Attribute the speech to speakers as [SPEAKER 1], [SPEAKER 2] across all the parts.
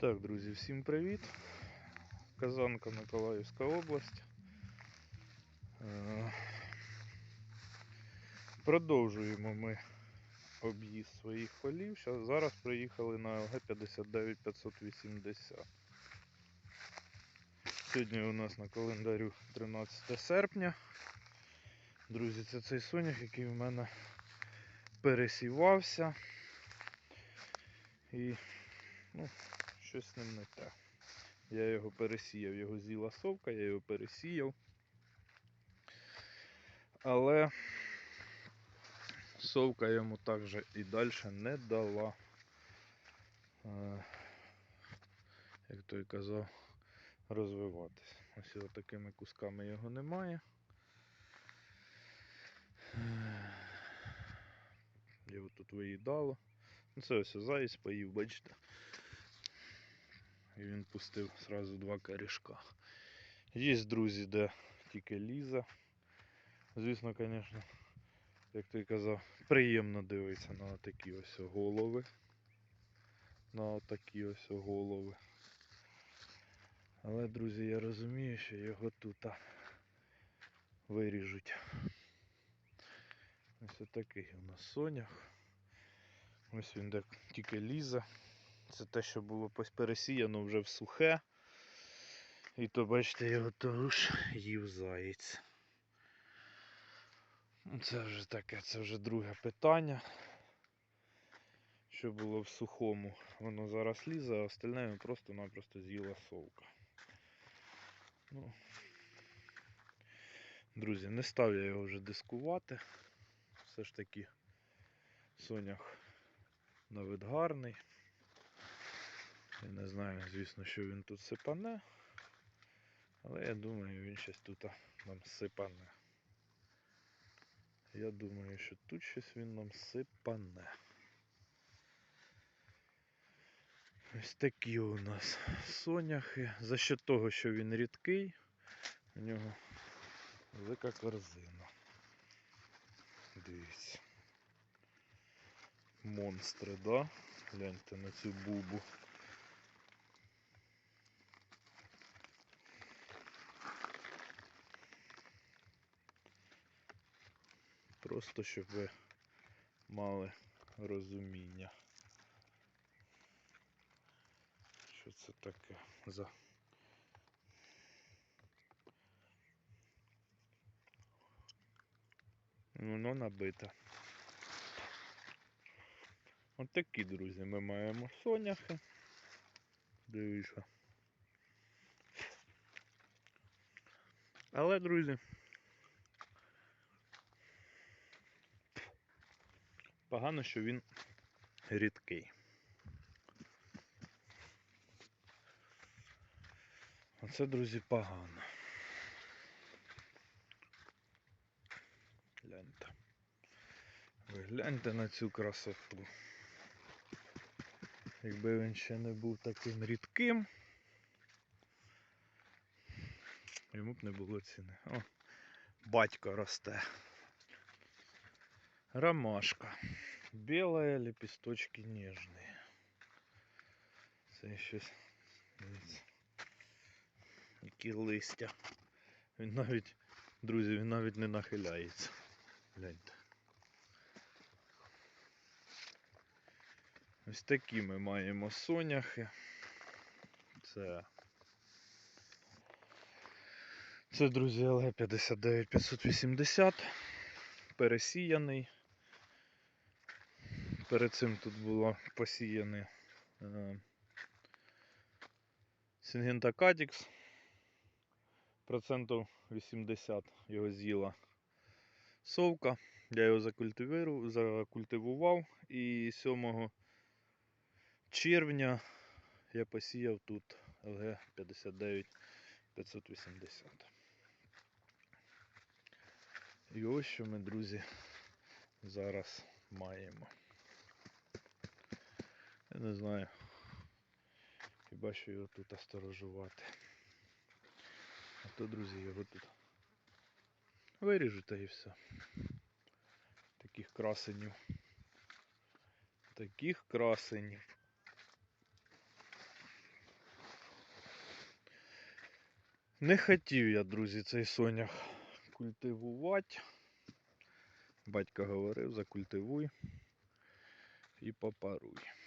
[SPEAKER 1] Так, друзі, всім привіт. Казанка Миколаївська область. Е, Продовжуємо ми об'їзд своїх полів. Зараз приїхали на ЛГ 59580. Сьогодні у нас на календарю 13 серпня. Друзі, це цей сонях, який в мене пересівався. І ну, щось з ним не те. Я його пересіяв, його з'їла совка, я його пересіяв. Але совка йому також і далі не дала. Е, Як той казав, розвиватись. Ось його такими кусками його немає. Е, Його тут виїдало. Ну, Це ось заєць поїв, бачите. І він пустив сразу два корішка. Є друзі, де тільки ліза. Звісно, звісно, як ти казав, приємно дивитися на такі ось голови. На такі ось голови. Але, друзі, я розумію, що його тут виріжуть. Ось такий у нас сонях. Ось він де тільки лізе. Це те, що було пересіяно вже в сухе. І то, бачите, його теж їв заєць. Це вже таке, це вже друге питання. Що було в сухому, воно зараз лізе, а остальне просто-напросто з'їла совка. Ну, друзі, не став я його вже дискувати. Все ж таки сонях на вид гарний. Я не знаю, звісно, що він тут сипане. Але я думаю, він щось тут нам сипане. Я думаю, що тут щось він нам сипане. Ось такі у нас соняхи. За що того, що він рідкий, у нього велика корзина. Дивіться. Монстри, да? Гляньте на цю бубу. Просто щоб ви мали розуміння. Що це таке за воно набите. От такі, друзі, ми маємо соняхи. Дивіться. Але, друзі, погано, що він рідкий. Оце, друзі, погано. Гляньте. Ви гляньте на цю красоту. Якби він ще не був таким рідким, йому б не було ціни. О, батько росте. Ромашка. Белая, лепесточки нежные. Це щось. Які листя. Він навіть, друзі, він навіть не нахиляється. Гляньте. Ось такі ми маємо соняхи. Це. Це, друзі, ЛГ 59580. Пересіяний. Перед цим тут було посіяне е, Сінгента Кадікс. Процентів 80 його з'їла совка. Я його закультивував і 7 червня я посіяв тут ЛГ 59 580. І ось що ми, друзі, зараз маємо. Я не знаю. Хіба що його тут осторожувати. А то, друзі, його тут виріжу та і все. Таких красенів. Таких красенів. Не хотів я, друзі, цей сонях культивувати. Батько говорив, закультивуй і попаруй.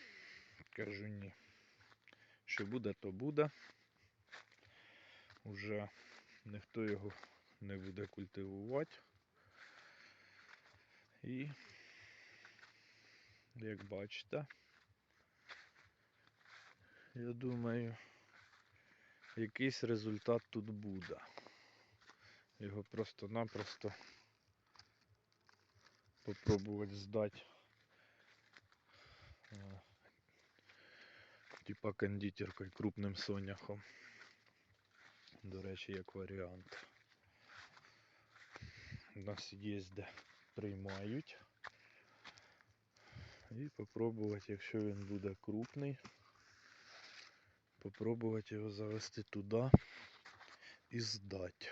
[SPEAKER 1] Кажу ні. Що буде, то буде. Уже ніхто його не буде культивувати. І, як бачите, я думаю, якийсь результат тут буде. Його просто-напросто попробувати здати. Типа кондитеркою крупним соняхом. До речі, як варіант. У нас є де приймають. І попробувати, якщо він буде крупний, попробувати його завести туди і здати.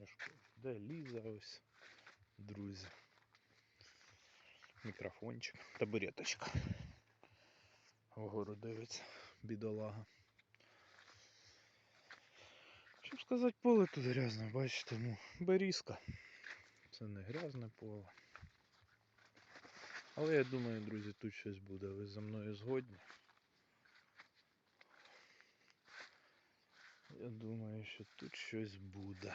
[SPEAKER 1] Ляшко, Де Ліза ось, друзі. Мікрофончик, табуреточка. Вгору дивиться, бідолага. Щоб сказати, поле тут грязне, бачите, ну, берізка. Це не грязне поле. Але я думаю, друзі, тут щось буде. Ви за мною згодні. Я думаю, що тут щось буде.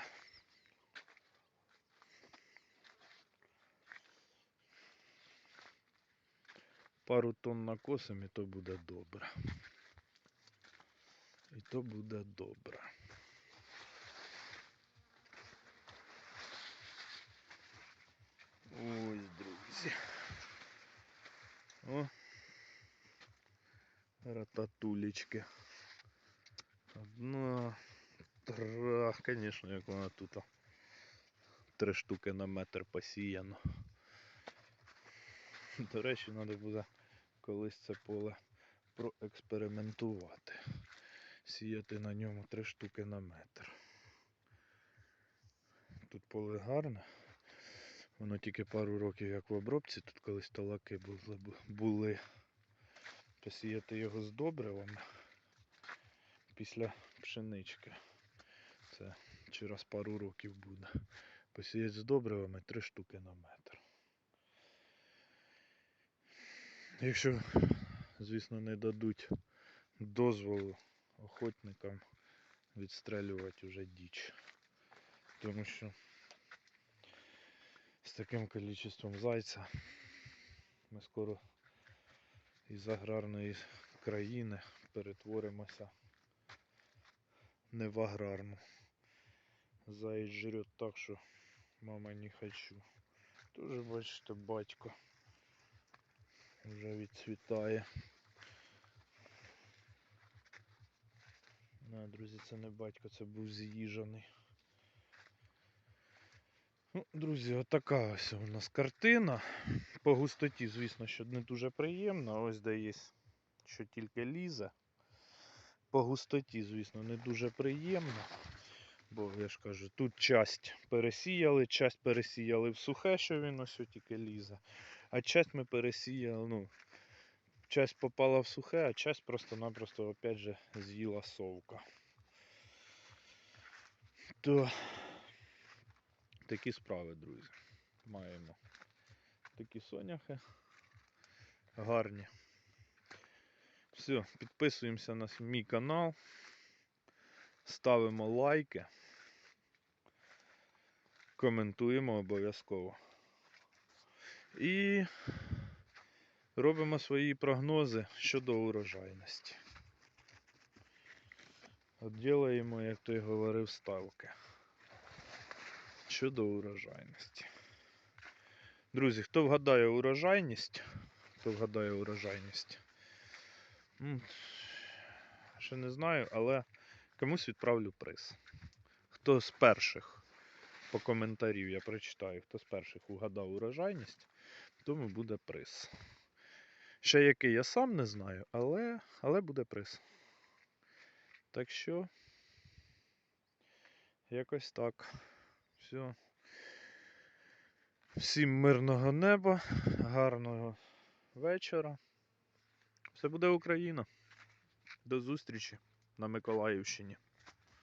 [SPEAKER 1] Пару тонн накосим і то буде добре. І то буде добре. Ось, друзі. О. Рататулечки. Одна. Трах, звісно, як вона тут. а. Три штуки на метр посіяно. До речі, треба буде колись це поле проекспериментувати. Сіяти на ньому три штуки на метр. Тут поле гарне. Воно тільки пару років як в обробці, тут колись талаки були. Посіяти його з добривами після пшенички. Це через пару років буде. Посіяти з добривами три штуки на метр. Якщо, звісно, не дадуть дозволу охотникам відстрелювати уже діч. Тому що з таким кількістю зайця ми скоро із аграрної країни перетворимося не в аграрну. Заєць жрет так, що мама не хочу. Тоже бачите, батько вже відцвітає. На, друзі, це не батько, це був з'їжаний. Ну, друзі, отака ось у нас картина. По густоті, звісно, що не дуже приємно. Ось де є, що тільки лізе. По густоті, звісно, не дуже приємно. Бо я ж кажу, тут часть пересіяли, часть пересіяли в сухе, що він ось тільки лізе. А часть ми пересіяли, ну, часть попала в сухе, а часть просто-напросто опять же з'їла совка. То такі справи, друзі. Маємо такі соняхи гарні. Все, підписуємося на мій канал, ставимо лайки, коментуємо обов'язково. І робимо свої прогнози щодо урожайності. От ділаємо, як той говорив, ставки щодо урожайності. Друзі, хто вгадає урожайність, хто вгадає урожайність, ще не знаю, але комусь відправлю приз. Хто з перших по коментарів я прочитаю, хто з перших угадав урожайність, тому буде приз. Ще який я сам не знаю, але, але буде приз. Так що, якось так. Все. Всім мирного неба, гарного вечора. Все буде Україна. До зустрічі на Миколаївщині.